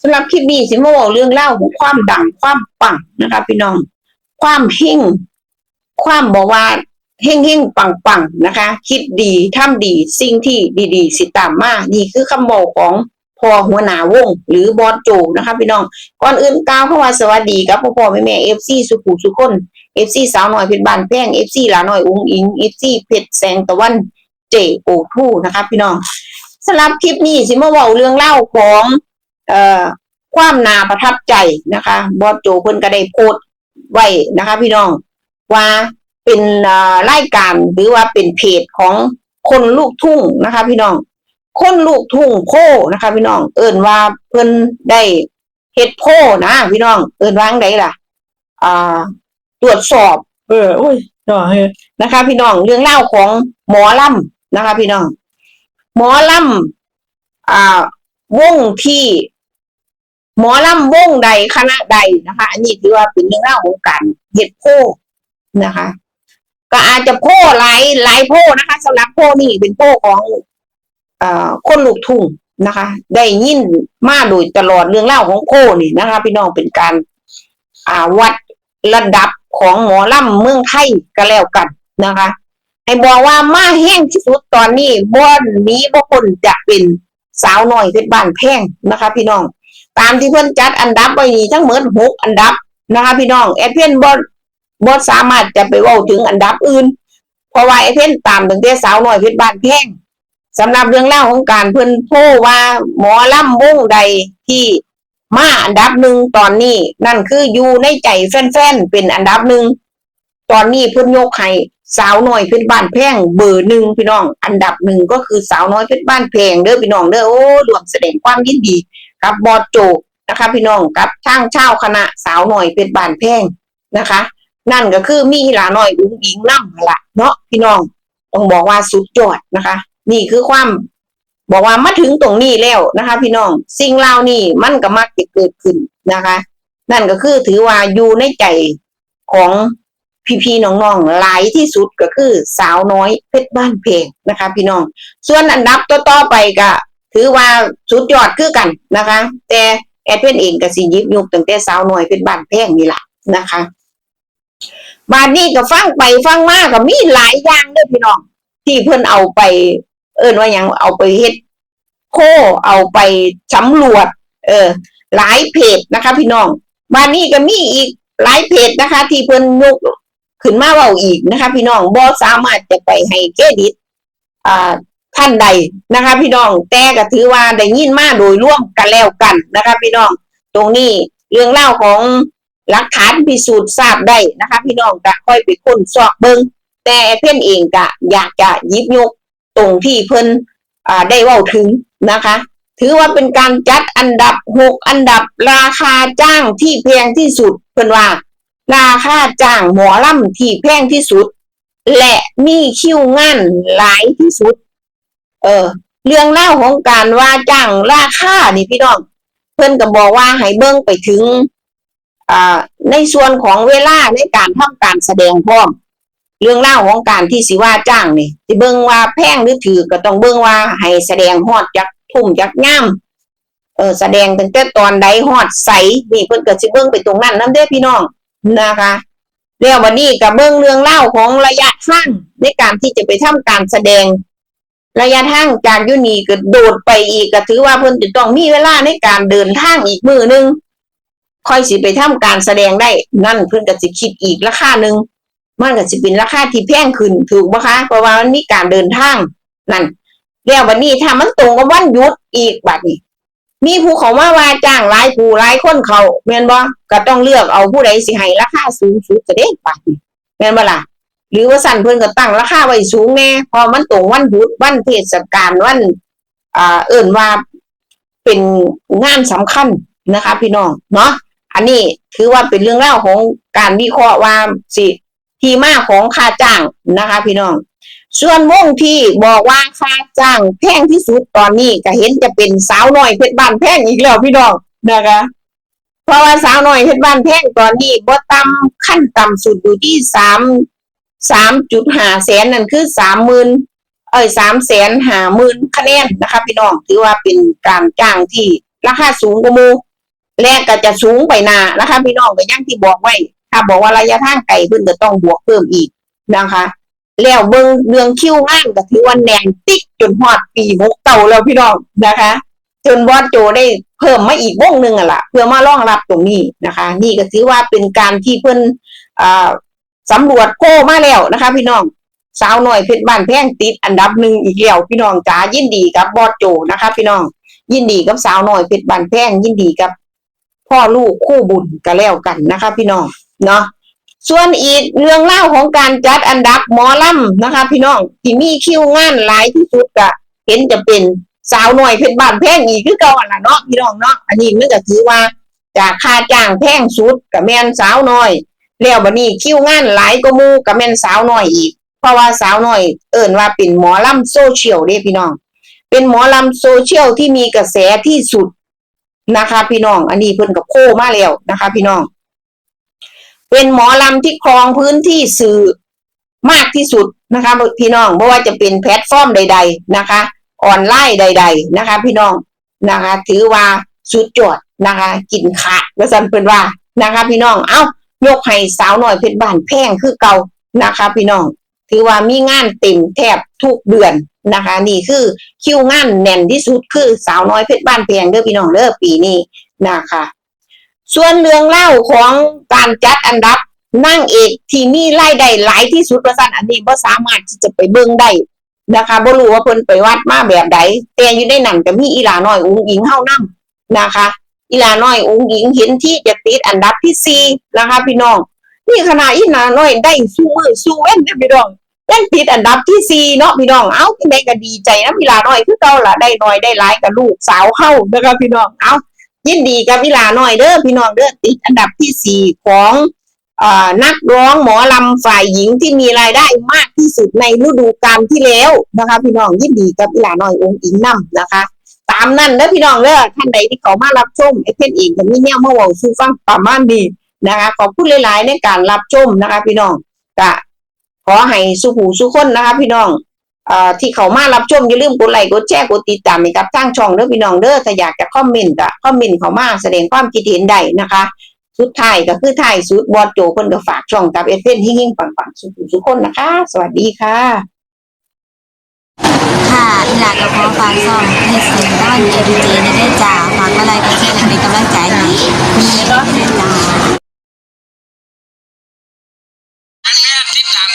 สำหรับคลิปนี้สิมาบอกเรื่องเล่าของความดังความปังนะคะพี่น้อง ความเฮงความบอกว่าเฮงเฮงปังปังนะคะ คิดดีทำดีสิ่งที่ดีๆ สิตามมานี่คือคำบอกของพอหัวหน้าวง หรือบอสโจนะคะพี่น้อง ก่อนอื่นกล่าวเข้ามาสวัสดีครับพ่อพ่อแม่แม่เอฟซีสุขุสุคนเอฟซีสาวหน่อยเพชรบานแพงเอฟซีหลาหน่อยอุ้งอิงเอฟซีเพชรแสงตะวันเจโอทูนะคะพี่น้องสำหรับคลิปนี้สิมาเว้าเรื่องเล่าของ ความนาประทับใจนะคะบอสโจเพิ่นก็ได้โพสต์ไว้นะคะ พี่น้องว่าเป็นเอ่อรายการหรือว่าเป็นเพจของคนลูกทุ่งนะคะ พี่น้อง คนลูกทุ่งโพนะคะ พี่น้อง เอิ่นว่าเพิ่นได้เฮ็ดโพนะพี่น้อง เอิ่นว่าจั่งใดล่ะ อ่า ตรวจสอบ เออโอ้ยเนาะเฮ้นะคะ พี่น้องเรื่องเล่าของหมอลำนะคะ พี่น้อง หมอลำอ่าวงที่ หมอลำวงใดคณะใดนะคะ อันนี้ถือว่าเป็นเรื่องเล่าวของการเฮ็ดโพนะคะ ก็อาจจะโพหลายหลายโพนะคะสำหรับโพนี่เป็นโพของเอ่อคนลูกทุ่งนะคะ ได้ยินมาโดยตลอดเรื่องเล่าของโพนี่นะคะ พี่น้องเป็นการอ่าวัดระดับของหมอลำเมืองไทยก็แล้วกันนะคะให้บอกว่ามาแห้งที่สุดตอนนี้บ่อนนี้บ่คนจะเป็นสาวน้อยเพชรบ้านแพงนะคะ พี่น้อง ตามที่เพิ่อนจัดอันดับไว้นี่ทั้งหมดหกอันดับนะคะพี่น้องแอดเพียนบ่บ่สามารถจะไปว้าถึงอันดับอื่น เพราะว่าแอดเพียนตามตั้งแต่สาวน้อยเพชรบ้านแพงสำหรับเรื่องเล่าของการเพิ่อนโพว่าหมอล่ำวงใดที่มาอันดับหนึ่งตอนนี้นั่นคืออยู่ในใจแฟนๆเป็นอันดับหนึ่งตอนนี้เพิ่อนยกให้สาวน้อยเพชรบ้านแพงเบอร์หนึ่งพี่น้อง อันดับหนึ่งก็คือสาวน้อยเพชรบ้านแพงเด้อพี่น้องเด้อโอ้รวมแสดงความยินดี กับบอสโจนะคะพี่น้องกับช่างเช่าคณะสาวน้อยเพชรบ้านแพงนะคะ นั่นก็คือมีหลาหน้อยอุ้งอิงนำละเนาะพี่น้องต้องบอกว่าสุดยอดนะคะ นี่คือความบอกว่ามาถึงตรงนี้แล้วนะคะ พี่น้องสิ่งเหล่านี้มันก็มักจะเกิดขึ้นนะคะ นั่นก็คือถือว่าอยู่ในใจของพี่ๆน้องๆหลายที่สุดก็คือสาวน้อยเพชรบ้านเพลงนะคะ พี่น้อง ส่วนอันดับต่อๆไปก็ ถือว่าสุดยอดคือกันนะคะ แต่แอดเพนเองก็สิยิบยุกตั้งแต่สาวน้อยเพชรบ้านแพงนี่แหละนะคะบาดนี้ก็ฟังไปฟังมาก็มีหลายอย่างเด้อพี่น้องที่เพิ่อนเอาไป เอิ้นว่ายังเอาไปเฮ็ดโคเอาไปสำรวจ เออ หลายเพจนะคะ พี่น้องมานี่ก็มีอีกหลายเพจนะคะ ที่เพิ่อนยกขึ้นมาเว้าอีกนะคะ พี่น้องบ่สามารถจะไปให้เครดิตอ่า ท่านใดนะคะ พี่น้องแต่ก็ถือว่าได้ยินมาโดยร่วมกันแล้วกันนะคะ พี่น้องตรงนี้เรื่องเล่าของหลักฐานพิสูจน์ทราบได้นะคะ พี่น้องก็ค่อยไปค้นสอบเบิงแต่เพื่อนเองก็อยากจะยิบยกตรงที่เพิ่นอ่าได้ว่าถึงนะคะ ถือว่าเป็นการจัดอันดับหกอันดับราคาจ้างที่แพงที่สุดเพิ่นว่า ราคาจ้างหมอลำที่แพงที่สุด และมีคิวงานหลายที่สุด เออ เรื่องเล่าของการว่าจ้างราคานี่พี่น้อง เพิ่นก็บอกว่าให้เบิ่งไปถึงอ่าในส่วนของเวลาในการทำการแสดงพร้อม เรื่องเล่าของการที่สิว่าจ้างนี่สิเบิ่งว่าแพงหรือถือก็ต้องเบิ่งว่าให้แสดงฮอดจักทุ่มจักย่ามเออแสดงตั้งแต่ตอนใดฮอดใสนี่เพิ่นก็สิเบิ่งไปตรงนั้นนำเด้พี่น้องนะคะแล้ววันนี้ก็เบิ่งเรื่องเล่าของระยะทางในการที่จะไปทำการแสดง ระยะทางจากยุนีก็โดดไปอีกก็ถือว่าเพิ่นจะต้องมีเวลาในการเดินทางอีกมือหนึงค่อยสิไปทำการแสดงได้ นั่นเพิ่นก็สิคิดอีกราคาหนึ่งมันก็สิเป็นราคาที่แพงขึ้นถูกปะคะ เพราะว่ามันมีการเดินทางนั่นแล้ววันนี้ถ้ามันตรงกับวันหยุดอีกบัดนี้มีผู้เขามาว่าจ้างหลายผู้หลายคนเขาแม่นบ่ก็ต้องเลือกเอาผู้ใดสิให้ราคาสูงสุดจะเด้บัดนี้แม่นบ่ล่ะ หรือว่าสั่นเพิ่นก็ตั้งราคาไว้สูงแน่พอมันตรงวันหยุดวันเทศกาลวันอ่าเอิ่นว่าเป็นงานสำคัญนะคะ พี่น้องเนาะอันนี้ถือว่าเป็นเรื่องเล่าของการวิเคราะห์ว่าสิที่มาของค่าจ้างนะคะ พี่น้อง ส่วนวงที่บอกว่าค่าจ้างแพงที่สุดตอนนี้ก็เห็นจะเป็นสาวน้อยเพชรบ้านแพงอีกแล้วพี่น้องนะคะเพราะว่าสาวน้อยเพชรบ้านแพงตอนนี้บ่ต่ำขั้นต่ำสุดอยู่ที่สาม สามจุดห้าแสนนั่นคือสามหมื่นเอ้ยสามแสนห้าหมื่นคะแนนนะคะพี่น้องถือว่าเป็นการจ้างที่ราคาสูงกว่ามูและก็จะสูงไปหนานะคะพี่น้องก็อยังที่บอกไว้ ถ้าบอกว่าระยะทางไกลเพิ่นก็ต้องบวกเพิ่มอีกนะคะแล้วเบิ่งเรื่องคิวงานก็ถือว่าแน่นติ๊กจนฮอดปีหกเก่าแล้วพี่น้องนะคะ จนบอสโจได้เพิ่มมาอีกวงหนึ่งอะล่ะเพื่อมารองรับตรงนี้นะคะ นี่ก็ถือว่าเป็นการที่เพิ่นอ่า สำรวจโก้มาแล้วนะคะ พี่น้องสาวหน่อยเพชรบ้านแพงติดอันดับหนึ่งอีกแล้วพี่น้องจ๋ายินดีกับบอสโจนะคะ พี่น้อง ยินดีกับสาวหน่อยเพชรบ้านแพงยินดีกับ พ่อลูกคู่บุญก็แล้วกันนะคะ พี่น้องเนาะส่วนอีกเรื่องเล่าของการจัดอันดับหมอลำนะคะ พี่น้องที่มีคิวงานหลายที่สุดก็เห็นจะเป็นสาวหน่อยเพชรบ้านแพงอีกคือเก่าอันละเนาะพี่น้องเนาะอันนี้มันก็ถือว่าจากค่าจ้างแพงสุดกับแมนสาวหน้อย แล้วบัดนี้คิวงานหลายก็มูกับแม่นสาวน้อยอีก เพราะว่าสาวน้อยเอิ่นว่าเป็นหมอลำโซเชียลเด้พี่น้อง เป็นหมอลำโซเชียลที่มีกระแสที่สุดนะคะ พี่น้อง อันนี้เพิ่นกับโคมาแล้วนะคะ พี่น้อง เป็นหมอลำที่ครองพื้นที่สื่อมากที่สุดนะคะ พี่น้องไม่ว่าจะเป็นแพลตฟอร์มใด ๆนะคะ ออนไลน์ใด ๆ นะคะ พี่น้องนะคะ ถือว่าสุดยอดนะคะ กินขาดว่าสันเพิ่นว่านะคะ พี่น้อง เอ้า ยกให้สาวหน่อยเพชรบ้านแพงคือเก่านะคะ พี่น้อง ถือว่ามีงานเต็มแทบทุกเดือนนะคะ นี่คือคิวงานแน่นที่สุดคือสาวน้อยเพชรบ้านแพงเด้อพี่น้องเด้อปีนี้นะคะ ส่วนเรื่องเล่าของการจัดอันดับนางเอกที่มีรายได้หลายที่สุดประสันอันนี้บ่สามารถที่จะไปเบิ่งได้นะคะบ่รู้ว่าเพิ่นไปวัดมาแบบใดแต่อยู่ในนั้นก็มีอีหลาน้อยอุ้งอิงเฮานํนะคะ อีลาน้อยอุ้งอิงเห็นที่จะติดอันดับที่สี่นะคะพี่น้อง นี่ขนาดอีลาน้อยได้สู้มือสู้เว้นเด้อพี่น้องยังติดอันดับที่สี่เนาะพี่น้อง เอ้าที่ไหนก็ดีใจนะอีลาน้อยคือเก่าละได้น้อยได้หลายกับลูกสาวเฮานะคะพี่น้อง เอ้ายินดีกับวิลาน่อยเด้อพี่น้องเด้อติดอันดับที่สี่ของนักร้องหมอลำฝ่ายหญิงที่มีรายได้มากที่สุดในฤดูกาลที่แล้วนะคะพี่น้องยินดีกับวิลาน่อยองค์อิงนำนะคะามนั้นเด้อพี่น้องเด้อท่านใดที่เขามารับชมไอ้เพ่นเองก็มีแนวมาเว้าสู่ฟังประมาณนี้นะคะขอบคุณหลายๆในการรับชมนะคะ พี่น้องก็ขอให้สุขหูสุขคนนะคะ พี่น้องเอ่อที่เขามารับชมอย่าลืมกดไลค์กดแชร์กดติดตามให้กับทางช่องเด้อพี่น้องเด้อถ้าอยากจะคอมเมนต์ก็คอมเมนต์เขามาแสดงความคิดเห็นได้นะคะสุดท้ายก็คือท้ายสุดบอดโจเพิ่นก็ฝากช่องกับเอเฟนฮิ่งๆปังๆสุขทุกคนนะคะ สวัสดีค่ะ ค่ะอีหลากับพ่อฟางซ่องให้เสียงด้านเอดีเจในได้จ่าฝากอะไรก็แค่เป็นกำลังใจให้มีจ้าอันแม่ติดตา